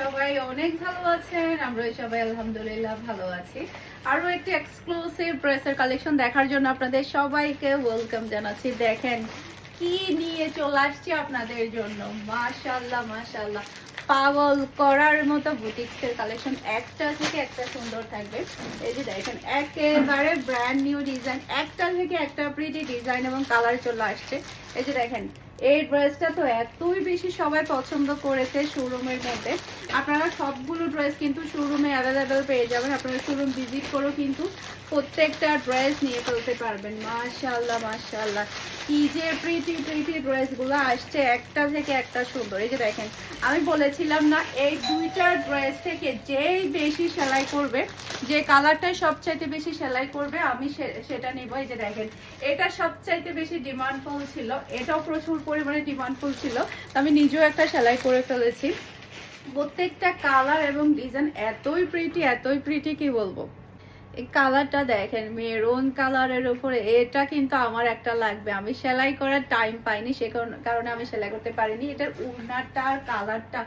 সবাই অনেক ভালো আছেন। আমরা সবাই আলহামদুলিল্লাহ ভালো আছি। কালেকশন দেখার জন্য আপনাদের সবাইকে ওয়েলকাম জানাচ্ছি। দেখেন কি নিয়ে চলে আসছি আপনাদের জন্য। মাশাআল্লাহ মাশাআল্লাহ। পাগল করার মতো বুটিক্সের কালেকশন একটা থেকে একটা সুন্দর থাকবে। এই যে দেখেন, একেবারে ব্র্যান্ড নিউ ডিজাইন একটা থেকে একটা প্রিটি ডিজাইন এবং কালার চলে আসছে। এই যে দেখেন এই ড্রেসটা তো এতই বেশি সবাই পছন্দ করেছে শোরুমের মধ্যে। আপনারা সবগুলো ড্রেস কিন্তু শোরুমে অ্যাভেলেবেল পেয়ে যাবেন। আপনারা শোরুম ভিজিট করেও কিন্তু প্রত্যেকটা ড্রেস নিয়ে ফেলতে পারবেন। মাশাআল্লাহ মাশাআল্লাহ। কি যে প্রিটি প্রিটি ড্রেসগুলো আসছে একটা থেকে একটা সুন্দর। এই যে দেখেন, আমি বলেছিলাম না, এই দুইটা ড্রেস থেকে যেই বেশি সেলাই করবে, যে কালারটা সবচাইতে বেশি সেলাই করবে, আমি সেটা নিব। এই যে দেখেন, এটা সবচাইতে বেশি ডিমান্ড ডিমান্ডফুল ছিল। এটাও প্রচুর পরিমাণে ডিমান্ড ছিল, তো আমি নিজেও একটা সেলাই করে ফেলেছি। প্রত্যেকটা কালার এবং ডিজাইন এতই প্রিটি এতই প্রিটি কি বলব? এই কালারটা দেখেন মেরুন কালারের উপরে, এটা কিন্তু আমার একটা লাগবে। আমি সেলাই করার টাইম পাইনি, সে কারণে আমি সেলাই করতে পারিনি। এটার উন্নাটা কালারটা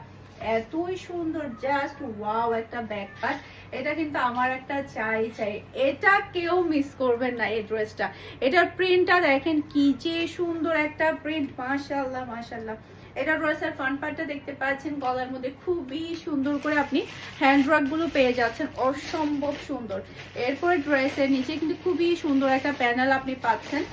এতই সুন্দর জাস্ট ওয়াও একটা ব্যাক পার্ট এটা কিন্তু আমার একটা চাই চাই। এটা কেউ মিস করবেন না এই ড্রেসটা এটার প্রিন্টটা দেখেন কি যে সুন্দর একটা প্রিন্ট মাশাআল্লাহ মাশাআল্লাহ। এটা ড্রেসের ফ্রন্ট পার্টটা দেখতে পাচ্ছেন। গলার মধ্যে খুবই সুন্দর করে আপনি হ্যান্ডগুলো পেয়ে যাচ্ছেন। অসম্ভব সুন্দর। এরপরে ড্রেসের নিচে কিন্তু খুবই সুন্দর একটা প্যানেল আপনি পাচ্ছেন।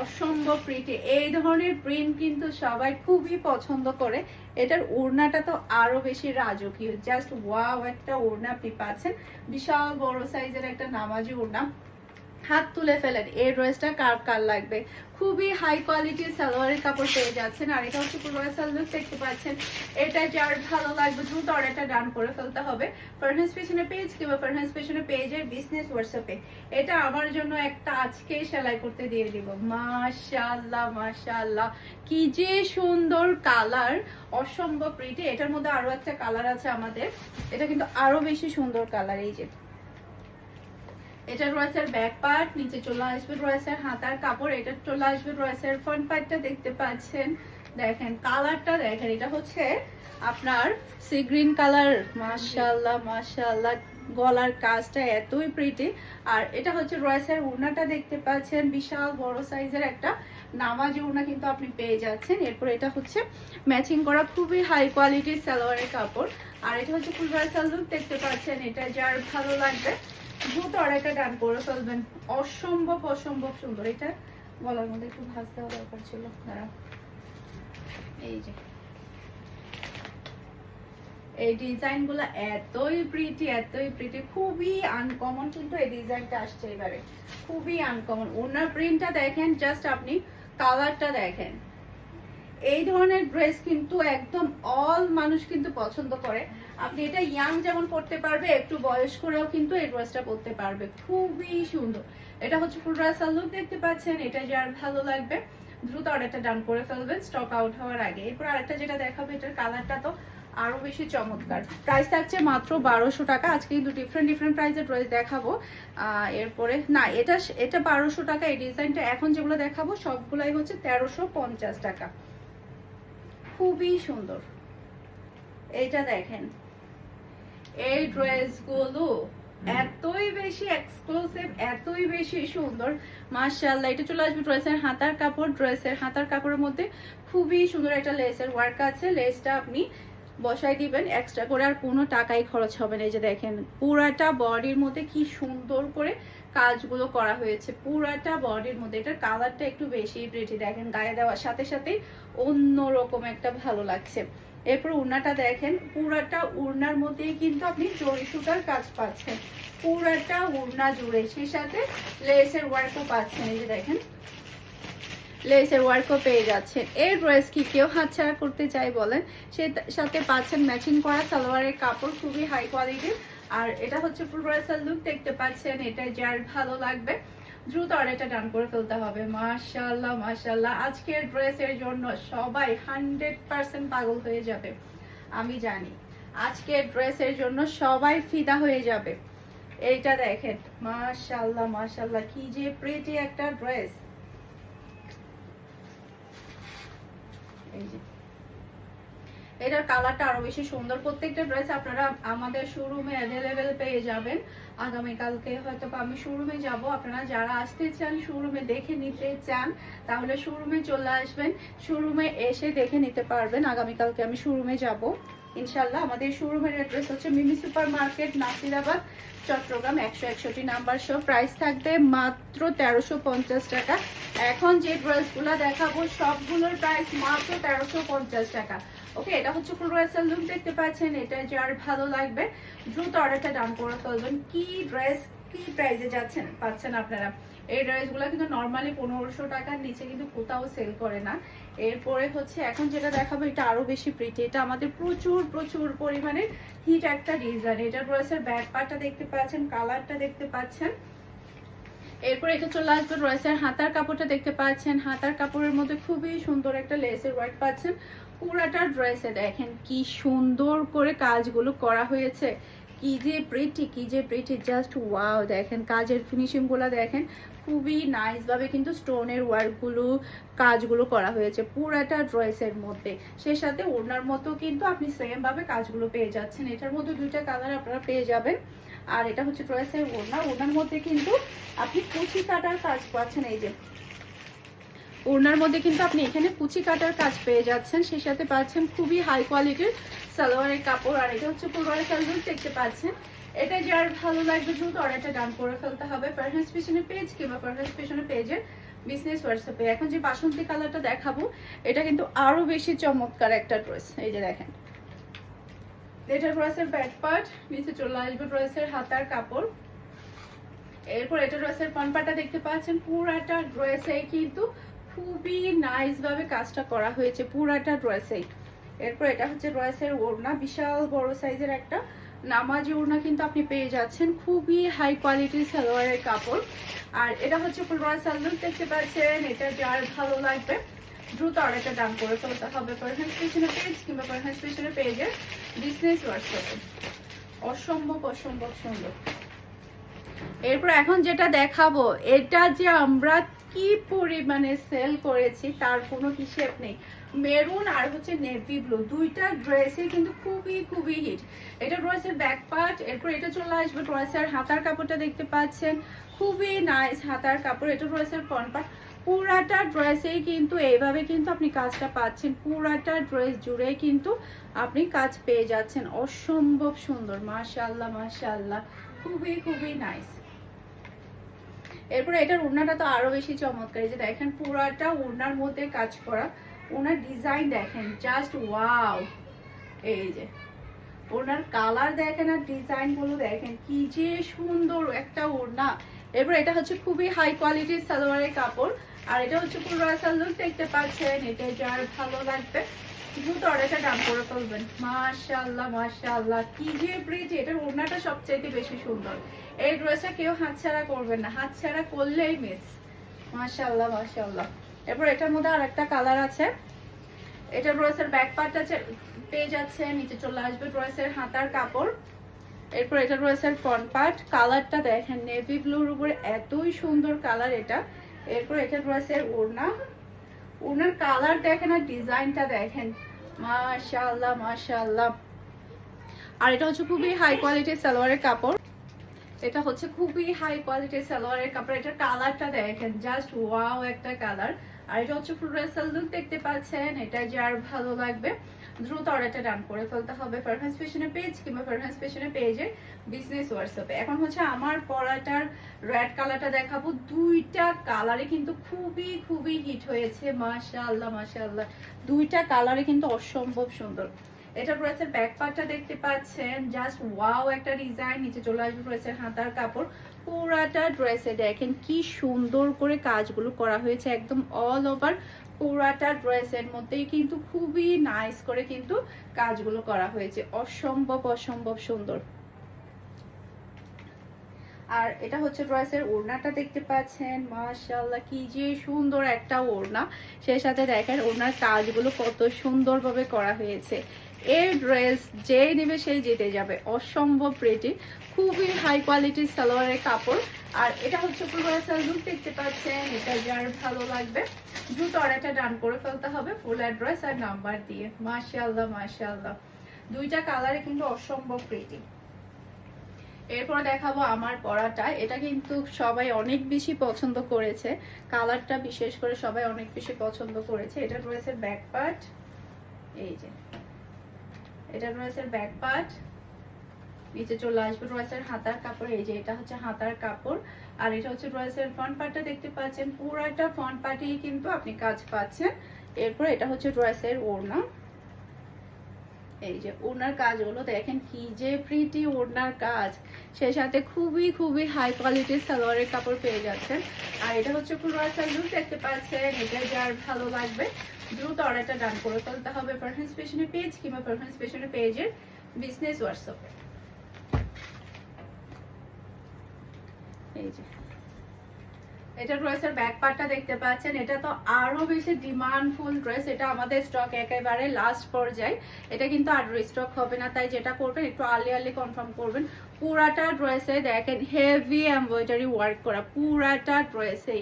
অসম্ভব প্রিটি এই ধরনের প্রিন্ট কিন্তু সবাই খুবই পছন্দ করে। এটার ওড়নাটা তো আরও বেশি রাজকীয়। জাস্ট ওয়াও একটা ওড়না আপনি পাচ্ছেন। বিশাল বড় সাইজের একটা নামাজি ওড়না হাত তুলে ফেলেন। এই ড্রেসটা কার কার লাগবে? খুবই হাই কোয়ালিটির সালোয়ারের কাপড় পেয়ে যাচ্ছেন। আর এটা হচ্ছে পুরো সালোয়ার দেখতে পাচ্ছেন। এটা যার ভালো লাগবে, দ্রুত অর্ডারটা ডান করে ফেলতে হবে। ফারহান্স পেছনে পেজ কিংবা ফারহান্স পেছনে পেজের বিজনেস হোয়াটসঅ্যাপে এটা আমার জন্য একটা আজকে সেলাই করতে দিয়ে দিব। মাশাআল্লাহ মাশাআল্লাহ। কি যে সুন্দর কালার অসম্ভব প্রিটি এটার মধ্যে আরও একটা কালার আছে আমাদের। এটা কিন্তু আরও বেশি সুন্দর কালার এই যে। এটা রয়েছে ব্যাক পার্ট নিচে চলে আসবে রয়েছে হাতার কাপড়, এটা চলে আসবে রয়েছে ফ্রন্ট পার্টটা দেখতে পাচ্ছেন। দেখেন কালারটা দেখেন, এটা হচ্ছে আপনার সি গ্রিন কালার মাশাআল্লাহ মাশাআল্লাহ, গলার কাজটা এতই প্রিটি আর এটা হচ্ছে রয়েসের উড়নাটা দেখতে পাচ্ছেন, বিশাল বড় সাইজের একটা নামাজি উড়না কিন্তু আপনি পেয়ে যাচ্ছেন। এরপর এটা হচ্ছে ম্যাচিং করা খুবই হাই কোয়ালিটির সালোয়ারের কাপড়। আর এটা হচ্ছে ফুল রয়েসাল লুক দেখতে পাচ্ছেন এটা যার ভালো লাগবে। ডান করে ফেলবেন অসম্ভব অসম্ভব সুন্দর। এটা মধ্যে একটু দরকার ছিল। দাঁড়া এই যে। এই এতই প্রিটি এতই প্রিটি খুবই আনকমন কিন্তু এই ডিজাইনটা আসছে এবারে। খুবই আনকমন ওনার প্রিন্টটা দেখেন জাস্ট আপনি কালারটা দেখেন। এই ধরনের ড্রেস কিন্তু একদম অল মানুষ কিন্তু পছন্দ করে। আপনি এটা ইয়াং যেমন পড়তে পারবে, একটু বয়স্করাও কিন্তু এই ড্রেসটা পরতে পারবে। খুবই সুন্দর। এটা হচ্ছে ফুল ড্রেসার লুক দেখতে পাচ্ছেন এটা যার ভালো লাগবে। দ্রুত অর্ডারটা ডান করে ফেলবেন স্টক আউট হওয়ার আগে। এরপর আরেকটা যেটা দেখাবো, এটার কালারটা তো আরও বেশি চমৎকার। প্রাইস থাকছে মাত্র বারোশো টাকা। আজকে কিন্তু ডিফারেন্ট ডিফারেন্ট প্রাইসের ড্রেস দেখাবো। এরপরে, না, এটা এটা বারোশো টাকা। এই ডিজাইনটা এখন যেগুলো দেখাবো, সবগুলাই হচ্ছে তেরোশো পঞ্চাশ টাকা। খুবই সুন্দর। এইটা দেখেন। এই ড্রেসগুলো এতই বেশি এক্সক্লুসিভ এতই বেশি সুন্দর। মাশাআল্লাহ এটা চলে আসবে ড্রেসের হাতার কাপড়। ড্রেসের হাতার কাপড়ের মধ্যে খুবই সুন্দর একটা লেসের ওয়ার্ক আছে। লেসটা আপনি বসাই দিবেন এক্সট্রা করে আর কোনো টাকাই খরচ হবে না। এই যে দেখেন পুরাটা বডির মধ্যে কি সুন্দর করে কাজগুলো করা হয়েছে। পুরাটা বডির মধ্যে। এটার কালারটা একটু বেশি প্রিটি দেখেন গায়ে দেওয়ার সাথে সাথে অন্যরকম একটা ভালো লাগছে। এরপর উড়নাটা দেখেন, পুরাটা উড়নার মধ্যে কিন্তু আপনি জরি সুতার কাজ পাচ্ছেন। পুরাটা উড়না জুড়ে, সেই সাথে লেসের ওয়ার্কও পাচ্ছেন, এই যে দেখেন। লেসের ওয়ার্কও পেয়ে যাচ্ছেন। এই ড্রেস কি কেউ হাতছাড়া করতে চাই বলেন? সে সাথে পাচ্ছেন ম্যাচিং করা সালোয়ারের কাপড়, খুবই হাই কোয়ালিটির আর এটা হচ্ছে ফুল ড্রেসের লুক দেখতে পাচ্ছেন এটা যার ভালো লাগবে। দ্রুত অর্ডারটা ডান করে ফেলতে হবে। মাশাল্লাহ মাশাল্লাহ আজকের ড্রেসের জন্য সবাই হান্ড্রেড পার্সেন্ট পাগল হয়ে যাবে, আমি জানি। আজকের ড্রেসের জন্য সবাই ফিদা হয়ে যাবে। এইটা দেখেন মাশাল্লাহ মাশাল্লাহ কি যে প্রিটি একটা ড্রেস। এটার কালারটা আরও বেশি সুন্দর। প্রত্যেকটা ড্রেস আপনারা আমাদের শোরুমে অ্যাভেলেবেল পেয়ে যাবেন। আগামীকালকে হয়তো আমি শোরুমে যাব। আপনারা যারা আসতে চান, শোরুমে দেখে নিতে চান, তাহলে শোরুমে চলে আসবেন। শোরুমে এসে দেখে নিতে পারবেন আগামীকালকে আমি শোরুমে যাব। ইনশাল্লাহ আমাদের শোরুমের অ্যাড্রেস হচ্ছে মিমি সুপার মার্কেট নাসিরাবাদ, চট্টগ্রাম, একশো একষট্টি নাম্বার শো। প্রাইস থাকবে মাত্র তেরোশো পঞ্চাশ টাকা। এখন যে ড্রেসগুলো দেখাবো, সবগুলোর প্রাইস মাত্র তেরোশো পঞ্চাশ টাকা। ওকে এটা হচ্ছে ফুল ড্রেসের লুক দেখতে পাচ্ছেন, এটা যার ভালো লাগবে। দ্রুত অর্ডারটা ডান করে ফেলবেন। কি ড্রেস কি প্রাইসে যাচ্ছেন, পাচ্ছেন আপনারা? এই ড্রেসগুলো কিন্তু নর্মালি পনেরোশো টাকার নিচে কিন্তু কোথাও সেল করে না। এরপরে হচ্ছে, এখন যেটা দেখাবো, এটা আরও বেশি প্রিটি এটা আমাদের প্রচুর প্রচুর পরিমাণে হিট একটা ডিজাইন এটা ড্রেসের ব্যাক পার্টটা দেখতে পাচ্ছেন কালারটা দেখতে পাচ্ছেন। এরপর এটা চলে আসবে ড্রেসের হাতার কাপড়টা দেখতে পাচ্ছেন। হাতার কাপড়ের মধ্যে খুবই সুন্দর একটা লেসের ওয়ার্ক পাচ্ছেন। পুরাটা ড্রেসে দেখেন কি সুন্দর করে কাজগুলো করা হয়েছে। কি যে প্রিটি কি যে প্রিটি জাস্ট ওয়াও দেখেন কাজের ফিনিশিংগুলো দেখেন খুবই নাইস ভাবে কিন্তু স্টোনের ওয়ার্কগুলো কাজগুলো করা হয়েছে পুরাটা ড্রেসের মধ্যে। সেই সাথে ওনার মতো কিন্তু আপনি সেম ভাবে কাজগুলো পেয়ে যাচ্ছেন। এটার মধ্যে দুইটা কালার আপনারা পেয়ে যাবেন। আর এটা হচ্ছে ড্রেসের ওড়না। ওড়নার মধ্যে কিন্তু আপনি কুচি কাটার কাজ পাচ্ছেন, এই যে ওড়নার মধ্যে কিন্তু আপনি এখানে কুচি কাটার কাজ পেয়ে যাচ্ছেন। সেই সাথে পাচ্ছেন খুবই হাই কোয়ালিটির সালোয়ারের কাপড়। আর এটা হচ্ছে পুরোটা সালোয়ার, দেখতে পাচ্ছেন। এটা যার ভালো লাগবে দ্রুত অর্ডারটা ডান করে ফেলতে হবে। পারহান্স পিছনে পেজ কিংবা পারহান্স পিছনে পেজের বিজনেস হোয়াটসঅ্যাপে এখন যে বাসন্তী কালারটা দেখাবো, এটা কিন্তু আরও বেশি চমৎকার একটা ড্রেস এই যে দেখেন। এটা ড্রেসের ব্যাক পার্ট নিচে চলে আসবে ড্রেসের হাতার কাপড়। এরপর এটা ড্রেসের পানপাটা দেখতে পাচ্ছেন। পুরাটা ড্রেসে কিন্তু খুবই নাইস ভাবে কাজটা করা হয়েছে পুরাটা ড্রেসে এরপর এটা হচ্ছে ড্রেসের ওড়না, বিশাল বড় সাইজের একটা নামাজি ওড়না কিন্তু আপনি পেয়ে যাচ্ছেন। খুবই হাই কোয়ালিটির সালোয়ারের কাপড়। আর এটা হচ্ছে ফুল সালোয়ার দেখতে পাচ্ছেন, এটা যার ভালো লাগবে। দ্রুত অর্ডারটা দাম করে ফেলতে হবে পারহান্স পেছনে পেজ কিংবা পারহান্স পেছনে পেজের বিজনেস হোয়াটসঅ্যাপে অসম্ভব অসম্ভব সুন্দর। এরপর এখন যেটা দেখাবো, এটা যে আমরা কি পরিমাণে সেল করেছি তার কোনো হিসেব নেই। মেরুন আর হচ্ছে নেভি ব্লু দুইটা ড্রেসে কিন্তু খুবই খুবই হিট এটা ড্রেসের ব্যাক পার্ট এরপর এটা চলে আসবে ড্রেসের হাতার কাপড়টা দেখতে পাচ্ছেন। খুবই নাইস হাতার কাপড়, এটা ড্রেসের ফ্রন্ট পার্ট পুরাটা ড্রেসেই কিন্তু এইভাবে কিন্তু আপনি কাজটা পাচ্ছেন। পুরাটা ড্রেস জুড়ে কিন্তু আপনি কাজ পেয়ে যাচ্ছেন। অসম্ভব সুন্দর, মাশাআল্লাহ মাশাআল্লাহ। খুবই খুবই নাইস এরপরে এটার ওড়নাটা তো আরও বেশি চমৎকার, যে দেখেন পুরাটা ওড়নার মধ্যে কাজ করা। ওনার ডিজাইন দেখেন জাস্ট ওয়াও এই যে ওনার কালার দেখেন আর ডিজাইনগুলো দেখেন, কি যে সুন্দর একটা ওড়না এরপর এটা হচ্ছে খুবই হাই কোয়ালিটির সালোয়ারের কাপড়, আর এটা হচ্ছে পুরো সালোয়ার দেখতে পাচ্ছেন, এটা যার ভালো লাগবে। দ্রুত অর্ডারটা দাম করে ফেলবেন মাশাআল্লাহ মাশাআল্লাহ। কি যে প্রিটি এটার ওড়নাটা বেশি সুন্দর। কেউ হাতছাড়া করবেন না। হাতছাড়া করলেই মিস এরপর এটার মধ্যে কালার আছে। এটা ব্যাক পার্টটা পেয়ে যাচ্ছে, নিচে চলে আসবে ড্রেসের হাতার কাপড়। এরপর এটা ড্রেসের ফ্রন্ট পার্ট কালারটা দেখেন নেভি ব্লুর উপরে এতই সুন্দর কালার এটা। এরপর এটা ড্রেসের ওড়না। ওনার কালার দেখেন আর ডিজাইনটা দেখেন। মাশাল্লাহ মাশাল্লাহ আর এটা হচ্ছে খুবই হাই কোয়ালিটির সালোয়ারের কাপড়। এটা হচ্ছে খুবই হাই কোয়ালিটির সালোয়ারের কাপড়। এটার কালারটা দেখেন জাস্ট ওয়াও একটা কালার আর এটা হচ্ছে ফুল রেসাল লুক দেখতে পাচ্ছেন, এটা যার ভালো লাগবে। দ্রুত অর্ডারটা ডান করে ফেলতে হবে পারফেন্স পেশনে পেজ কিংবা পারফেন্স পেশনে পেজে বিজনেস হোয়াটসঅ্যাপে এখন হচ্ছে আমার পরাটার রেড কালারটা দেখাবো। দুইটা কালারে কিন্তু খুবই খুবই হিট হয়েছে। মাশাআল্লাহ মাশাআল্লাহ। দুইটা কালারে কিন্তু অসম্ভব সুন্দর। এটা রয়েছে ব্যাক পার্টটা দেখতে পাচ্ছেন। জাস্ট ওয়াও একটা ডিজাইন নিচে চলে আসবে রয়েছে হাতার কাপড়। পুরাটা ড্রেসে দেখেন কি সুন্দর করে কাজগুলো করা হয়েছে। একদম অল ওভার পুরাটা ড্রেসের মধ্যেই কিন্তু খুবই নাইস করে কিন্তু কাজগুলো করা হয়েছে। অসম্ভব অসম্ভব সুন্দর। আর এটা হচ্ছে ড্রেসের ওড়নাটা দেখতে পাচ্ছেন। মাশাআল্লাহ, কি যে সুন্দর একটা ওড়না। সেই সাথে দেখেন ওড়নার কাজগুলো কত সুন্দরভাবে করা হয়েছে। এই ড্রেস যে নেবে সেই জিতে যাবে। অসম্ভব প্রেটি খুবই হাই কোয়ালিটির সালোয়ারের কাপড়। আর এটা হচ্ছে পুরো লুক দেখতে পাচ্ছেন, এটা যার ভালো লাগবে। দ্রুত অর্ডারটা ডান করে ফেলতে হবে ফুল অ্যাড্রেস আর নাম্বার দিয়ে। মাশাআল্লাহ মাশাআল্লাহ। দুইটা কালারে কিন্তু অসম্ভব প্রেটি এরপর দেখাবো আমার পরাটা। এটা কিন্তু সবাই অনেক বেশি পছন্দ করেছে। কালারটা বিশেষ করে সবাই অনেক বেশি পছন্দ করেছে। এটা রয়েছে ব্যাক পার্ট এই যে, এটা রয়েছে ব্যাক পার্ট নিচে চলে আসবে রয়েসের হাতার কাপড়, এই যে এটা হচ্ছে হাতার কাপড়। আর এটা হচ্ছে রয়েসের ফ্রন্ট পার্টটা দেখতে পাচ্ছেন, পুরাটা ফ্রন্ট পার্টেই কিন্তু আপনি কাজ পাচ্ছেন। এরপর এটা হচ্ছে ড্রেসের ওড়না। এই যে ওড়নার কাজগুলো, দেখেন কি যে প্রিটি ওড়নার কাজ। সেই সাথে খুবই খুবই হাই কোয়ালিটির সালোয়ারের কাপড় পেয়ে যাচ্ছেন। আর এটা হচ্ছে রাস্তার লুক দেখতে পাচ্ছেন, এটা যার ভালো লাগবে, দ্রুত অর্ডারটা ডান করে ফেলতে হবে পারফেন্স পেশনের পেজ কিংবা পারফরমেন্স পেশনের পেজের বিজনেস হোয়াটসঅ্যাপে এটা ড্রেসের ব্যাক পার্টটা দেখতে পাচ্ছেন, এটা তো আরও বেশি ডিমান্ডফুল ড্রেস এটা আমাদের স্টক একেবারে লাস্ট পর্যায়ে। এটা কিন্তু আর স্টক হবে না, তাই যেটা করবেন, একটু আর্লি আর্লি কনফার্ম করবেন। পুরাটা ড্রেসে দেখেন হেভি এমব্রয়ডারি ওয়ার্ক করা, পুরাটা ড্রেসে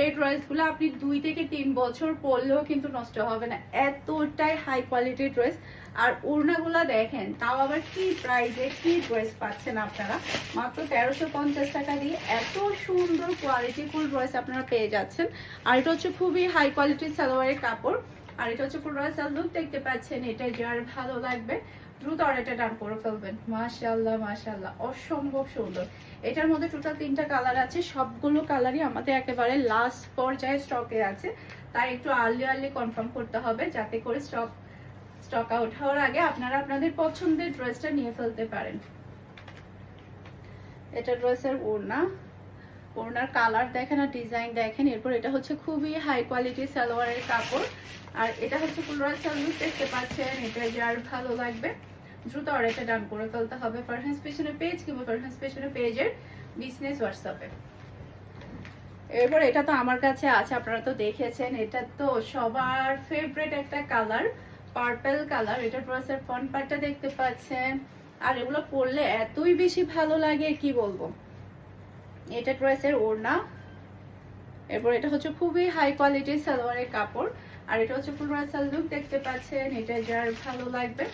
এই। ড্রেসগুলো আপনি দুই থেকে তিন বছর পরলেও কিন্তু নষ্ট হবে না। এতটাই হাই কোয়ালিটির ড্রেস আর ওড়নাগুলো দেখেন, তাও আবার কি প্রাইজে কি ড্রেস পাচ্ছেন আপনারা? মাত্র তেরোশো পঞ্চাশ টাকা দিয়ে এত সুন্দর কোয়ালিটি ফুল ড্রেস আপনারা পেয়ে যাচ্ছেন। আর এটা হচ্ছে খুবই হাই কোয়ালিটির সালোয়ারের কাপড়। আর এটা হচ্ছে পুরো সাল লুক দেখতে পাচ্ছেন এটা যার ভালো লাগবে। দ্রুত অর্ডারটা ডান করে ফেলবেন। মাশাল্লাহ মাশাল্লাহ অসম্ভব সুন্দর। এটার মধ্যে টোটাল তিনটা কালার আছে। সবগুলো কালারই আমাদের একেবারে লাস্ট পর্যায়ে স্টকে আছে। তাই একটু আর্লি আর্লি কনফার্ম করতে হবে, যাতে করে স্টক স্টক আউট হওয়ার আগে আপনারা আপনাদের পছন্দের ড্রেসটা নিয়ে ফেলতে পারেন। এটা ড্রেসের ওড়না। ওড়নার কালার দেখেন আর ডিজাইন দেখেন, এরপর এটা হচ্ছে খুবই হাই কোয়ালিটি সালোয়ারের কাপড়। আর এটা হচ্ছে পুনরায় সার্ভিস দেখতে পাচ্ছেন, এটা যার ভালো লাগবে। দ্রুত অর্ডারটা ডান করে ফেলতে হবে পারফেন্স পেশনের পেজ কিংবা পারফেন্স পেশনের পেজের বিজনেস হোয়াটসঅ্যাপে এরপর এটা তো আমার কাছে আছে, আপনারা তো দেখেছেন, এটা তো সবার ফেভারেট একটা কালার পার্পল কালার এটা ড্রেসের ফ্রন্ট পার্টটা দেখতে পাচ্ছেন। আর এগুলো পরলে এতই বেশি ভালো লাগে, কি বলব? এটা ড্রেসের ওড়না। এরপর এটা হচ্ছে খুবই হাই কোয়ালিটির সালোয়ারের কাপড়। আর এটা হচ্ছে ফুল রাসাল লুক, দেখতে পাচ্ছেন, এটা যার ভালো লাগবে।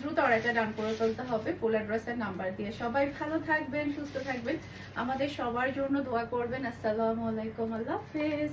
দ্রুত অর্ডারটা ডান করে ফেলতে হবে ফুল অ্যাড্রেসের নাম্বার দিয়ে। সবাই ভালো থাকবেন, সুস্থ থাকবেন। আমাদের সবার জন্য দোয়া করবেন। আসসালামু আলাইকুম, আল্লাহ হাফেজ।